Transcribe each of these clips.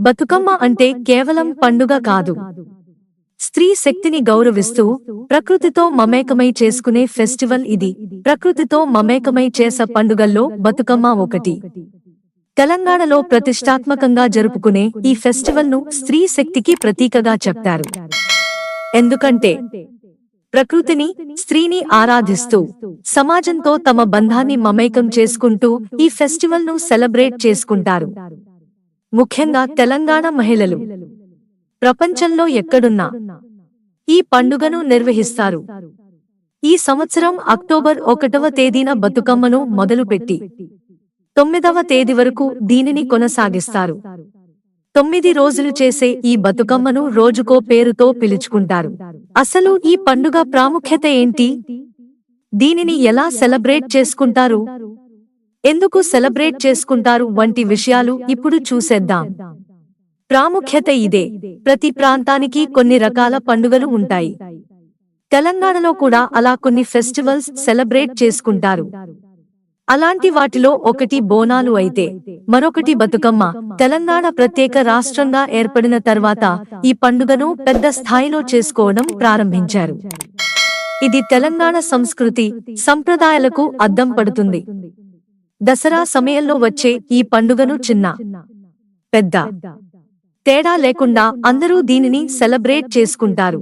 బతుకమ్మ అంటే కేవలం పండుగ కాదు. స్త్రీ శక్తిని గౌరవిస్తూ ప్రకృతితో మమేకమై చేసుకునే ఫెస్టివల్ ఇది. ప్రకృతితో మమేకమై చేసే పండుగల్లో బతుకమ్మ ఒకటి. తెలంగాణలో ప్రతిష్టాత్మకంగా జరుపుకునే ఈ ఫెస్టివల్ను స్త్రీ శక్తికి ప్రతీకగా చెప్తారు. ఎందుకంటే ప్రకృతిని స్త్రీని ఆరాధిస్తూ సమాజంతో తమ బంధాన్ని మమేకం చేసుకుంటూ ఈ ఫెస్టివల్ను సెలబ్రేట్ చేసుకుంటారు. ముఖ్యంగా తెలంగాణ మహిళలు. ప్రపంచంలో ఎక్కడున్నా ఈ పండుగను నిర్వహిస్తారు. ఈ సంవత్సరం అక్టోబర్ ఒకటవ తేదీన బతుకమ్మను మొదలుపెట్టి తొమ్మిదవ తేదీ వరకు దీనిని కొనసాగిస్తారు. తొమ్మిది రోజులు చేసే ఈ బతుకమ్మను రోజుకో పేరుతో పిలుచుకుంటారు. అసలు ఈ పండుగ ప్రాముఖ్యత ఏంటి? దీనిని ఎలా సెలబ్రేట్ చేసుకుంటారు? ఎందుకు సెలబ్రేట్ చేసుకుంటారు వంటి విషయాలు ఇప్పుడు చూసేద్దాం. ప్రాముఖ్యత ఇదే. ప్రతి ప్రాంతానికి కొన్ని రకాల పండుగలు ఉంటాయి. తెలంగాణలో కూడా అలా కొన్ని ఫెస్టివల్స్ సెలబ్రేట్ చేసుకుంటారు. అలాంటి వాటిలో ఒకటి బోనాలు అయితే మరొకటి బతుకమ్మ. తెలంగాణ ప్రత్యేక రాష్ట్రంగా ఏర్పడిన తర్వాత ఈ పండుగను పెద్ద స్థాయిలో చేసుకోవడం ప్రారంభించారు. ఇది తెలంగాణ సంస్కృతి సంప్రదాయాలకు అద్దం పడుతుంది. దసరా సమయంలో వచ్చే ఈ పండుగను చిన్న పెద్ద తేడా లేకుండా అందరూ దీనిని సెలబ్రేట్ చేసుకుంటారు.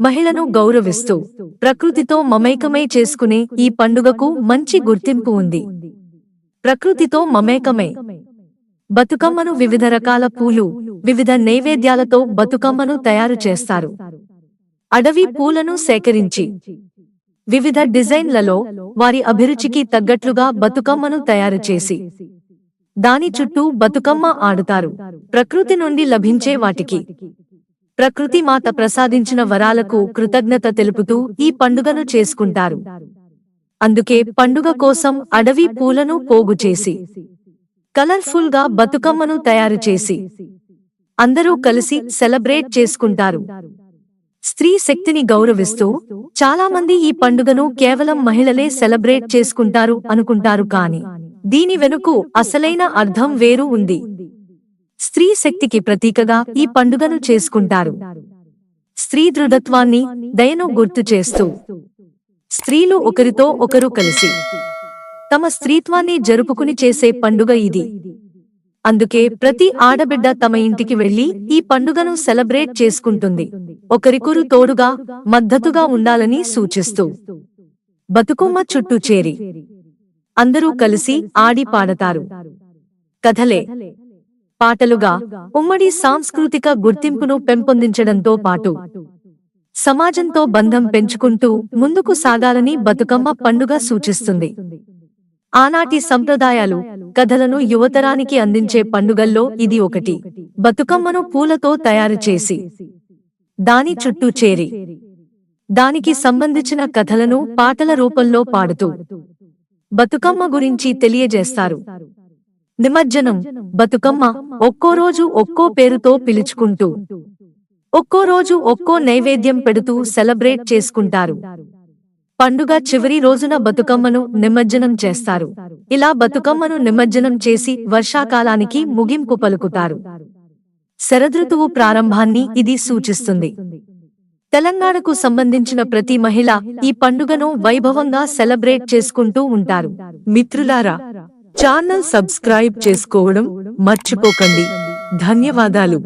మహిళను గౌరవిస్తూ ప్రకృతితో మమేకమై చేసుకునే ఈ పండుగకు మంచి గుర్తింపు ఉంది. ప్రకృతితో మమేకమై బతుకమ్మను వివిధ రకాల పూలు వివిధ నైవేద్యాలతో బతుకమ్మను తయారు చేస్తారు. అడవి పూలను సేకరించి వివిధ డిజైన్లలో వారి అభిరుచికి తగ్గట్లుగా బతుకమ్మను తయారు చేసి దాని చుట్టూ బతుకమ్మ ఆడుతారు. ప్రకృతి నుండి లభించే వాటికి. ప్రకృతి మాత ప్రసాదించిన వరాలకు కృతజ్ఞత తెలుపుతూ ఈ పండుగను చేసుకుంటారు. అందుకే పండుగ కోసం అడవి పూలను పోగు చేసి కలర్ఫుల్గా బతుకమ్మను తయారు చేసి అందరూ కలిసి సెలబ్రేట్ చేసుకుంటారు. స్త్రీ శక్తిని గౌరవిస్తూ చాలా మంది ఈ పండుగను కేవలం మహిళలే సెలబ్రేట్ చేసుకుంటారు అనుకుంటారు కాని దీని వెనుకు అసలైన అర్థం వేరు ఉంది. స్త్రీ శక్తికి ప్రతీకగా ఈ పండుగను చేసుకుంటారు. స్త్రీ దృఢత్వాన్ని దయను గుర్తు చేస్తూ స్త్రీలు ఒకరితో ఒకరు కలిసి తమ స్త్రీత్వాన్ని జరుపుకుని చేసే పండుగ ఇది. అందుకే ప్రతి ఆడబిడ్డ తమ ఇంటికి వెళ్ళి ఈ పండుగను సెలబ్రేట్ చేసుకుంటుంది. ఒకరికొరు తోడుగా మద్దతుగా ఉండాలని సూచిస్తూ. బతుకమ్మ చుట్టూ చేరి. అందరూ కలిసి ఆడి పాడతారు. కథలే. పాటలుగా ఉమ్మడి సాంస్కృతిక గుర్తింపును పెంపొందించడంతో పాటు సమాజంతో బంధం పెంచుకుంటూ ముందుకు సాగాలని బతుకమ్మ పండుగ సూచిస్తుంది. ఆనాటి సంప్రదాయాలు కథలను యువతరానికి అందించే పండుగల్లో ఇది ఒకటి. బతుకమ్మను పూలతో తయారు చేసి దాని చుట్టూ చేరి దానికి సంబంధించిన కథలను పాటల రూపంలో పాడుతూ బతుకమ్మ గురించి తెలియజేస్తారు. నిమజ్జనం బతుకమ్మ ఒక్కో రోజు ఒక్కో పేరుతో పిలుచుకుంటూ ఒక్కో రోజు ఒక్కో నైవేద్యం పెడుతూ సెలబ్రేట్ చేసుకుంటారు. పండుగ చివరి రోజున బతుకమ్మను నిమజ్జనం చేస్తారు. ఇలా బతుకమ్మను నిమజ్జనం చేసి వర్షాకాలానికి ముగింపు పలుకుతారు. శరదృతువు ప్రారంభాన్ని ఇది సూచిస్తుంది. తెలంగాణకు సంబంధించిన ప్రతి మహిళ ఈ పండుగను వైభవంగా సెలబ్రేట్ చేసుకుంటూ ఉంటారు. మిత్రులారా ఛానల్ సబ్స్క్రైబ్ చేసుకోవడం మర్చిపోకండి. ధన్యవాదాలు.